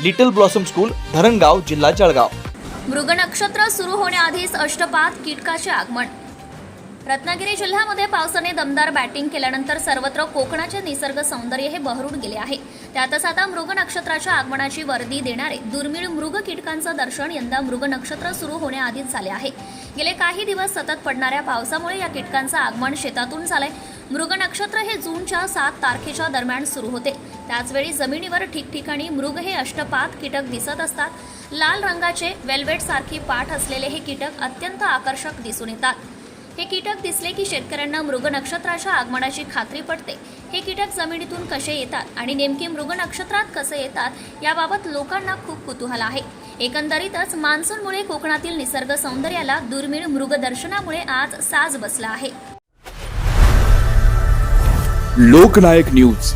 Little blossom school Dharangaon जिल्हा जळगाव. मृग नक्षत्र सुरू होण्याआधीच अष्टपात कीटकाचे आगमन. रत्नागिरी जिल्ह्यामध्ये पावसाने दमदार बॅटिंग केल्यानंतर सर्वत्र कोकणाचे निसर्ग सौंदर्य हे बहरून गेले आहे. त्यातच आता मृग नक्षत्राच्या आगमनाची वर्दी देणारे दुर्मिळ मृग कीटकांचं दर्शन यंदा मृग नक्षत्र सुरू होण्याआधीच झाले आहे. गेले काही दिवस सतत पडणाऱ्या पावसामुळे या कीटकांचं आगमन शेतातून झालंय. मृग नक्षत्र हे जूनच्या सात तारखेच्या दरम्यान सुरू होते. त्याचवेळी जमिनीवर ठिकठिकाणी मृग हे अष्टपात कीटक दिसत असतात. लाल रंगाचे वेल्वेट सारखी पाठ असलेले हे कीटक अत्यंत आकर्षक दिसून येतात. हे कीटक दिसले की शेतकऱ्यांना मृग नक्षत्राच्या आगमनाची खात्री पडते. हे कीटक जमिनीतून कसे येतात आणि नेमके मृग नक्षत्रात कसे येतात याबाबत लोकांना खूप कुतूहल आहे. एकंदरीतच मान्सूनमुळे कोकणातील निसर्ग सौंदर्याला दुर्मिळ मृगदर्शनामुळे आज साज बसला आहे. लोकनायक न्यूज.